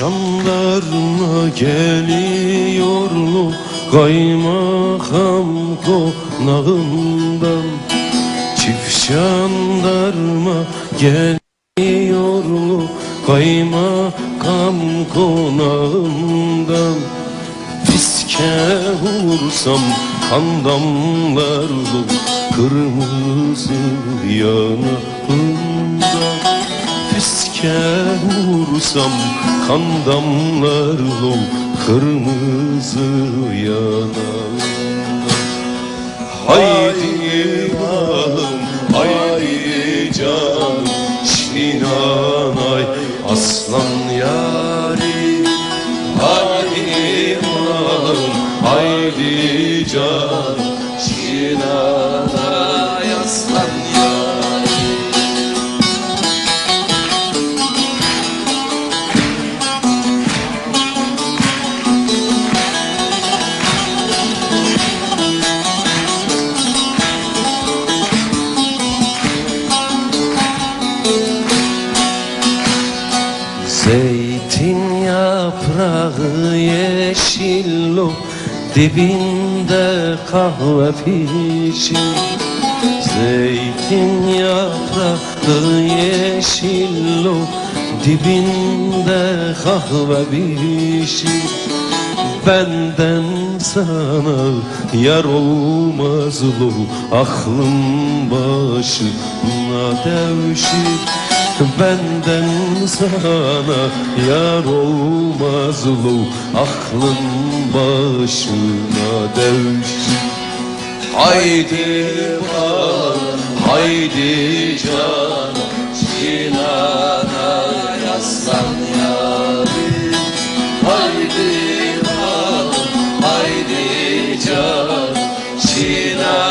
Jandarma geliyorlu kaymakam konağından Çift jandarma geliyorlu kaymakam konağından Fiske vursam kan damlardı kırmızı yanağından vursam kan damlardı kırmızı yanağından Haydi balım, haydi canım Şinanay aslan yari. Haydi balım, haydi canım Zeytin yaprağı yeşil o Dibinde kahve pişir. Zeytin yaprağı yeşil o Dibinde kahve pişir. Benden sana yar olmaz lo Aklım başına devşir Benden sana yar olmaz lo Aklım başına devşir Haydi balım, haydi canım Çinana yaslan yarim Haydi balım, haydi canım Çinana